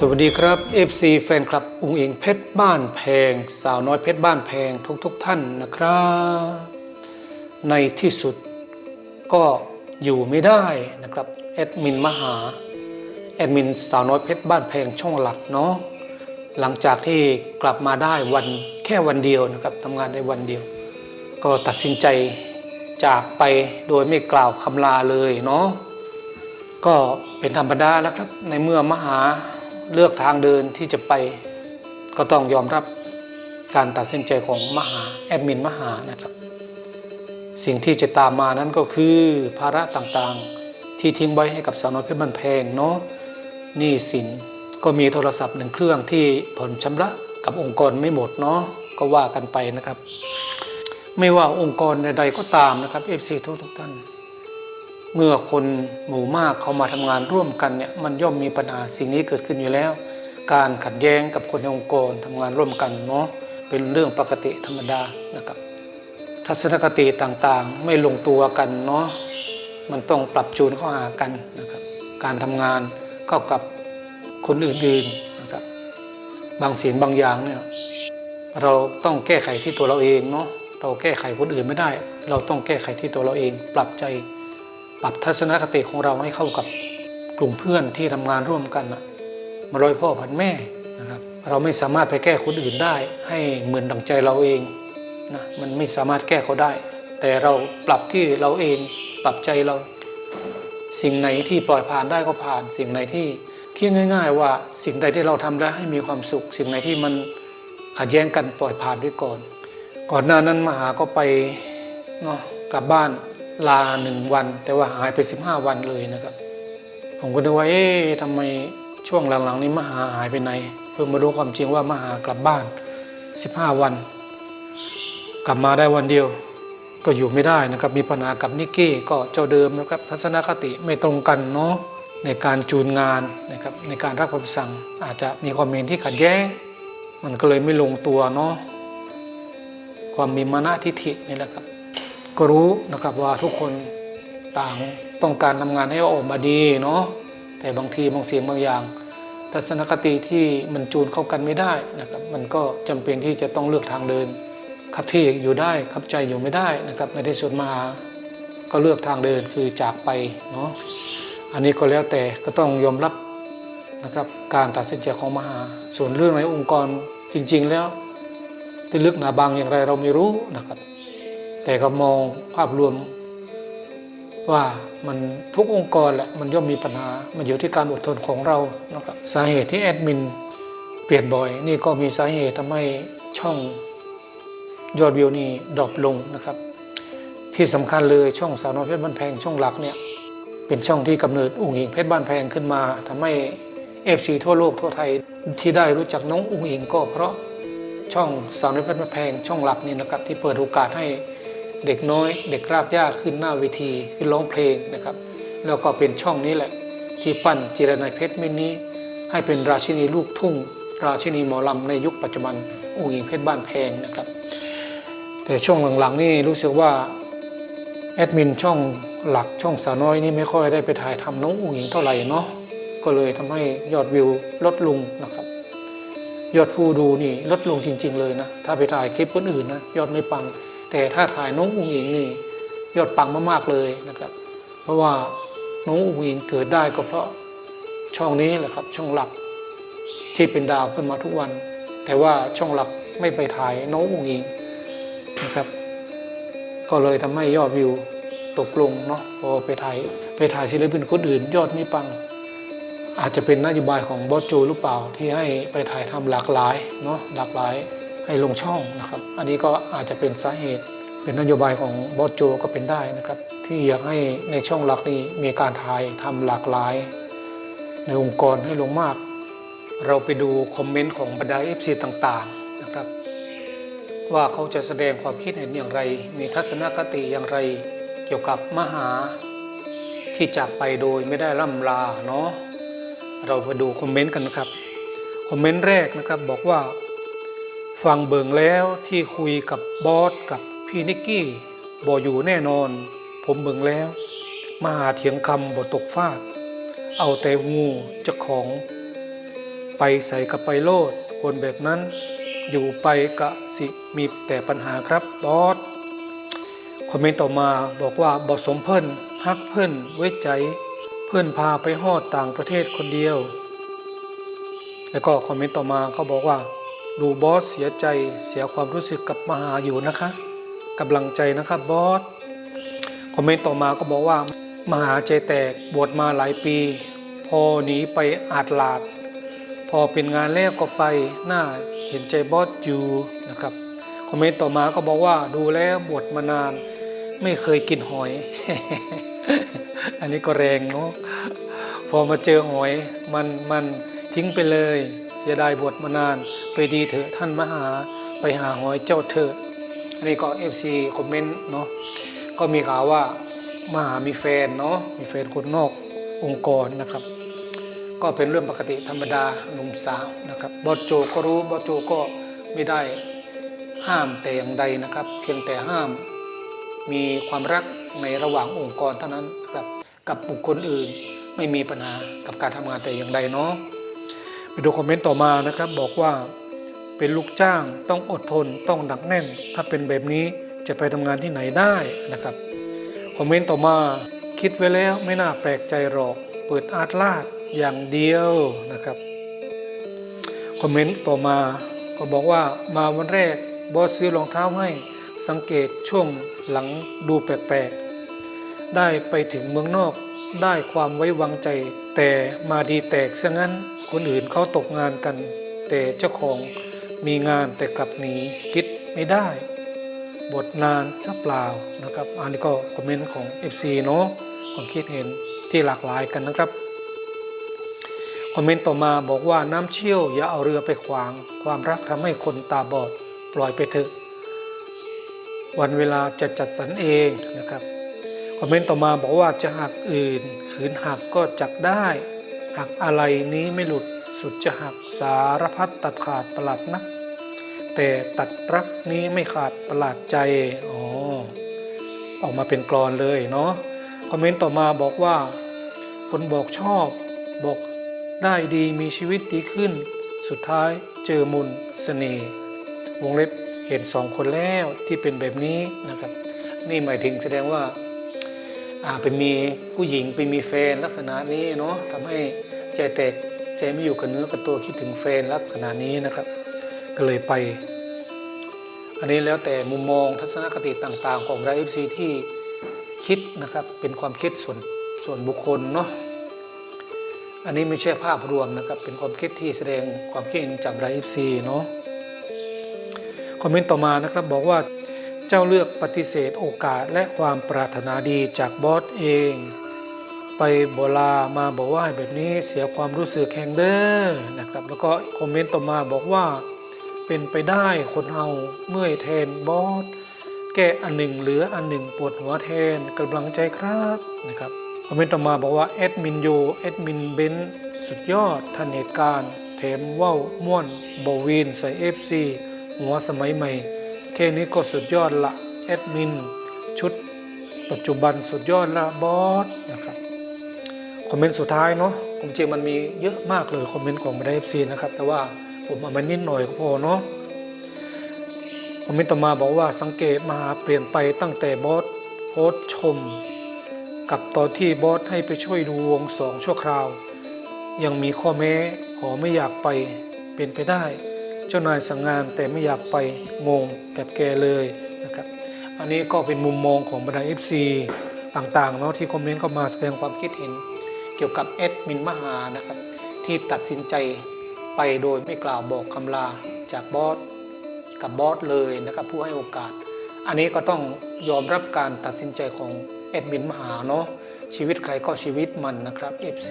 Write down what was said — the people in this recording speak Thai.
สวัสดีครับ FC แฟนคลับอุงอิงเพชรบ้านแพง สาวน้อยเพชรบ้านแพงทุกๆทท่านนะครับ ในที่สุดก็อยู่ไม่ได้นะครับแอดมินมหาแอดมินสาวน้อยเพชรบ้านแพงช่องหลักเนาะหลังจากที่กลับมาได้วันแค่วันเดียวนะครับทำงานได้วันเดียว ก็ตัดสินใจจากไปโดยไม่กล่าวคำลาเลยเนาะก็เป็นธรรมดาแล้วครับในเมื่อมหา เลือกทางเดินที่จะไป ก็ต้องยอมรับการตัดสินใจของมหาแอดมินมหานะครับ สิ่งที่จะตามมานั้นก็คือภาระต่างๆ ที่ทิ้งไว้ให้กับสาวน้อยเพชรบ้านแพงเนาะหนี้สินก็มีโทรศัพท์หนึ่งเครื่องที่ผ่อนชำระกับองค์กรไม่หมดเนาะก็ว่ากันไปนะครับ ไม่ว่าองค์กรใดๆก็ตามนะครับ FC ทุกทุกๆท่าน เมื่อคนหมู่มากเขามาทำงานร่วมกันเนี่ยมันย่อมมีปัญหาสิ่งนี้เกิดขึ้นอยู่แล้ว การขัดแย้งกับคนในองค์กรทำงานร่วมกันเนาะเป็นเรื่องปกติธรรมดานะครับ ทัศนคติต่างๆ ไม่ลงตัวกันเนาะมันต้องปรับจูนเข้าหากันนะครับ การทำงานเข้ากับคนอื่นๆนะครับ บางสิ่งบางอย่างเนี่ยเราต้องแก้ไขที่ตัวเราเองเนาะเราแก้ไขคนอื่นไม่ได้ เราต้องแก้ไขที่ตัวเราเอง ปรับใจ ปรับทัศนคติของเราให้เข้ากับกลุ่มเพื่อนที่ทำงานร่วมกันมาร้อยพ่อพันแม่นะครับ เราไม่สามารถไปแก้คนอื่นได้ ให้เหมือนดังใจเราเองนะมันไม่สามารถแก้เขาได้ แต่เราปรับที่เราเองปรับใจเรา สิ่งไหนที่ปล่อยผ่านได้ก็ผ่าน สิ่งไหนที่คิดง่าย ๆ ว่าสิ่งใดที่เราทำได้ให้มีความสุข สิ่งไหนที่มันขัดแย้งกันปล่อยผ่านด้วยก่อน ก่อนหน้านั้นมหาก็ไปเนาะกลับบ้าน ลาหนึ่งวัน แต่ว่าหายไป15วันเลยนะครับ ผมก็นึกว่าเอ๊ะทำไมช่วงหลังๆนี้มหาหายไปไหน เพิ่งมารู้ความจริงว่ามหากลับบ้าน15วัน กลับมาได้วันเดียว ก็อยู่ไม่ได้นะครับ มีปัญหากับนิกกี้ก็เจ้าเดิมนะครับ ทัศนคติไม่ตรงกันเนาะในการจูนงานนะครับในการรับคำสั่งอาจจะมีความเห็นที่ขัดแย้ง มันก็เลยไม่ลงตัวเนาะความมีมานะทิฐินี่แหละครับ ก็รู้นะครับว่าทุกคนต่างต้องการทำงานให้ออกมาดีเนาะแต่บางทีบางเสียงบางอย่าง ทัศนคติที่มันจูนเข้ากันไม่ได้นะครับ มันก็จำเป็นที่จะต้องเลือกทางเดินครับที่อยู่ได้ครับใจอยู่ไม่ได้นะครับในที่สุดมาก็เลือกทางเดินคือจากไปเนาะอันนี้ก็แล้วแต่ก็ต้องยอมรับนะครับการตัดสินใจของมหา ส่วนเรื่องในองค์กรจริง ๆ แล้วที่ลึกหนาบางอย่างไรเราไม่รู้นะครับ แต่ก็มองภาพรวมว่ามันทุกองค์กรแหละมันย่อมมีปัญหา มันอยู่ที่การอดทนของเรานะครับสาเหตุที่แอดมินเปลี่ยนบ่อย นี่ก็มีสาเหตุทำให้ช่องยอดวิวนี่ดรอปลงนะครับ ที่สำคัญเลยช่องสาวน้อยเพชรบ้านแพงช่องหลักเนี่ยเป็นช่องที่กำเนิดอุ๋งอิงเพชรบ้านแพงขึ้นมาทำให้เอฟซีทั่วโลกทั่วไทยที่ได้รู้จักน้องอุ๋งอิงก็เพราะช่องสาวน้อยเพชรบ้านแพงช่องหลักนี่นะครับที่เปิดโอกาสให้ เด็กน้อย เด็กรากหญ้าขึ้นหน้าเวทีขึ้นร้องเพลงนะครับ แล้วก็เป็นช่องนี้แหละ ที่ปั้นจิรนัยเพชรเม็ดนี้ ให้เป็นราชินีลูกทุ่ง ราชินีหมอลำในยุคปัจจุบันอุ๋งอิงเพชรบ้านแพงนะครับ แต่ช่วงหลังๆนี่รู้สึกว่าแอดมินช่องหลักช่องสาวน้อยนี่ไม่ค่อยได้ไปถ่ายทำน้องอุ๋งอิงเท่าไหร่เนาะก็เลยทำให้ยอดวิวลดลงนะครับ ยอดผู้ดูนี่ลดลงจริง ๆ เลยนะ ถ้าไปถ่ายคลิปคนอื่นนะยอดไม่ปัง แต่ถ้าถ่ายน้องอุ๋งอิงนี่ยอดปังมากๆเลยนะครับ เพราะว่าน้องอุ๋งอิงเกิดได้ก็เพราะช่องนี้แหละครับช่องหลักที่เป็นดาวขึ้นมาทุกวัน แต่ว่าช่องหลักไม่ไปถ่ายน้องอุ๋งอิงนะครับ ก็เลยทำให้ยอดวิวตกลงเนาะพอไปถ่ายไปถ่ายศิลปินคนอื่น ยอดไม่ปัง อาจจะเป็นนโยบายของบอสโจหรือเปล่าที่ให้ไปถ่ายทำหลากหลายเนาะหลากหลาย ให้ลงช่องนะครับ อันนี้ก็อาจจะเป็นสาเหตุ เป็นนโยบายของบอสโจก็เป็นได้นะครับ ที่อยากให้ในช่องหลักนี้มีการถ่ายทำหลากหลาย ในองค์กรให้ลงมาก เราไปดูคอมเมนต์ของบรรดาเอฟซีต่างๆนะครับ ว่าเขาจะแสดงความคิดเห็นอย่างไร มีทัศนคติอย่างไรเกี่ยวกับมหาที่จากไปโดยไม่ได้ล่ำลาเนาะเราไปดูคอมเมนต์กันนะครับ คอมเมนต์แรกนะครับบอกว่า ฟังเบิงแล้วที่คุยกับบอสกับพี่นิกกี้บออยู่แน่นอน ผมเบิงแล้ว มาหาเถียงคำบอตกฟาดเอาแต่งูเจ้าของ ไปใส่กับไปโลดคนแบบนั้น อยู่ไปกะสิมีแต่ปัญหาครับบอสคอมเมนต์ต่อมาบอกว่าบอสมเพิ่นฮักเพิ่นไว้ใจ เพื่อนพาไปฮอดต่างประเทศคนเดียว แล้วก็คอมเมนต์ต่อมาเขาบอกว่า ดูบอสเสียใจเสียความรู้สึกกับมหาอยู่นะคะกำลังใจนะครับบอสคอมเมนต์ต่อมาก็บอกว่ามหาใจแตกบวชมาหลายปี พอหนีไปอาจลาด พอเป็นงานแรกก็ไปหน้าเห็นใจบอสอยู่นะครับคอมเมนต์ต่อมาก็บอกว่าดูแล้วบวชมานาน ไม่เคยกินหอย อันนี้ก็แรงเนาะพอมาเจอหอย มันมันทิ้งไปเลยเสียดายบวชมานาน ไปดีเถอะท่านมหาไปหาหอยเจ้าเถอะอันนี้ก็ FC คอมเมนต์เนาะก็มีข่าวว่ามหามีแฟนเนาะมีแฟนคนนอกองค์กรนะครับ ก็เป็นเรื่องปกติธรรมดาหนุ่มสาวนะครับบอสโจก็รู้บอสโจก็ไม่ได้ห้ามแต่อย่างใดนะครับ เพียงแต่ห้ามมีความรักในระหว่างองค์กรเท่านั้นครับกับบุคคลอื่นไม่มีปัญหากับการทำงานแต่อย่างใดเนาะไปดูคอมเมนต์ต่อมานะครับ บอกว่า เป็นลูกจ้างต้องอดทนต้องหนักแน่น ถ้าเป็นแบบนี้จะไปทำงานที่ไหนได้นะครับคอมเมนต์ต่อมาคิดไว้แล้วไม่น่าแปลกใจหรอก เปิดอาร์ตลาดอย่างเดียวนะครับคอมเมนต์ต่อมาก็บอกว่ามาวันแรกบอสซื้อรองเท้าให้สังเกตช่วงหลังดูแปลกๆ ได้ไปถึงเมืองนอก ได้ความไว้วางใจ แต่มาดีแตกซะงั้นคนอื่นเขาตกงานกัน แต่เจ้าของ มีงานแต่กลับหนีคิดไม่ได้ บทนานสักเปล่านะครับ อันนี้ก็คอมเมนต์ของ FC เนาะความคิดเห็นที่หลากหลายกันนะครับคอมเมนต์ต่อมาบอกว่าน้ำเชี่ยวอย่าเอาเรือไปขวาง ความรักทำให้คนตาบอดปล่อยไปเถอะวันเวลาจะจัดสรรเองนะครับคอมเมนต์ต่อมาบอกว่าจะหักอื่นขืนหักก็จักได้ หักอะไรนี้ไม่หลุด สุดจะหักสารพัดตัดขาดประหลาดนัก แต่ตัดรักนี้ไม่ขาดประหลาดใจอ๋อออกมาเป็นกรอนเลยเนาะคอมเมนต์ต่อมาบอกว่า คนบอกชอบ บอกได้ดีมีชีวิตดีขึ้น สุดท้ายเจอมุนเสน่ห์วงเล็บเห็นสองคนแล้วที่เป็นแบบนี้นะครับ นี่หมายถึงแสดงว่าอ่าไปมีผู้หญิงไปมีแฟนลักษณะนี้เนาะทำให้ใจแตก ใจไม่อยู่กับเนื้อกับตัวคิดถึงแฟนลักษณะนี้นะครับ ก็เลยไป อันนี้แล้วแต่มุมมองทัศนคติต่างๆ ของรายเอฟซีที่คิดนะครับเป็นความคิดส่วนส่วนบุคคลเนาะอันนี้ไม่ใช่ภาพรวมนะครับ เป็นความคิดที่แสดงความคิดเห็นจากรายเอฟซีเนาะคอมเมนต์ต่อมานะครับบอกว่าเจ้าเลือกปฏิเสธโอกาสและความปรารถนาดีจากบอสเอง ไปบลามาบอกว่าแบบนี้เสียความรู้สึกแข่งเด้อนะครับ แล้วก็คอมเมนต์ต่อมาบอกว่า เป็นไปได้คนเฮาเมื่อยแทนบอสแก้อันหนึ่งเหลืออันหนึ่งปวดหัวแทนกำลังใจครับนะครับคอมเมนต์ต่อมาบอกว่าแอดมินโยแอดมินเบนสุดยอดทันเหตุการณ์แถมว้าม่วนบวีนใส่เอฟซีหัวสมัยใหม่แค่นี้ก็สุดยอดละแอดมินชุดปัจจุบันสุดยอดละบอสนะครับ คอมเมนต์สุดท้ายเนาะผมจริงมันมีเยอะมากเลยคอมเมนต์ของบรรดาเอฟซีนะครับ แต่ว่าผมเอามานิดหน่อยก็พอเนาะคอมเมนต์ต่อมาบอกว่าสังเกตมาเปลี่ยนไปตั้งแต่บอสโพสชม กับตอนที่บอสให้ไปช่วยดูวงสองชั่วคราว ยังมีข้อแม้ขอไม่อยากไปเป็นไปได้ เจ้านายสั่งงานแต่ไม่อยากไปงงกับแกเลยนะครับ อันนี้ก็เป็นมุมมองของบรรดา FC ต่างๆเนาะที่คอมเมนต์เข้ามาแสดงความคิดเห็น เกี่ยวกับแอดมินมหานะครับ ที่ตัดสินใจไปโดยไม่กล่าวบอกคำลาจากบอสกับบอสเลยนะครับผู้ให้โอกาส อันนี้ก็ต้องยอมรับการตัดสินใจของแอดมินมหาเนาะชีวิตใครก็ชีวิตมันนะครับ FC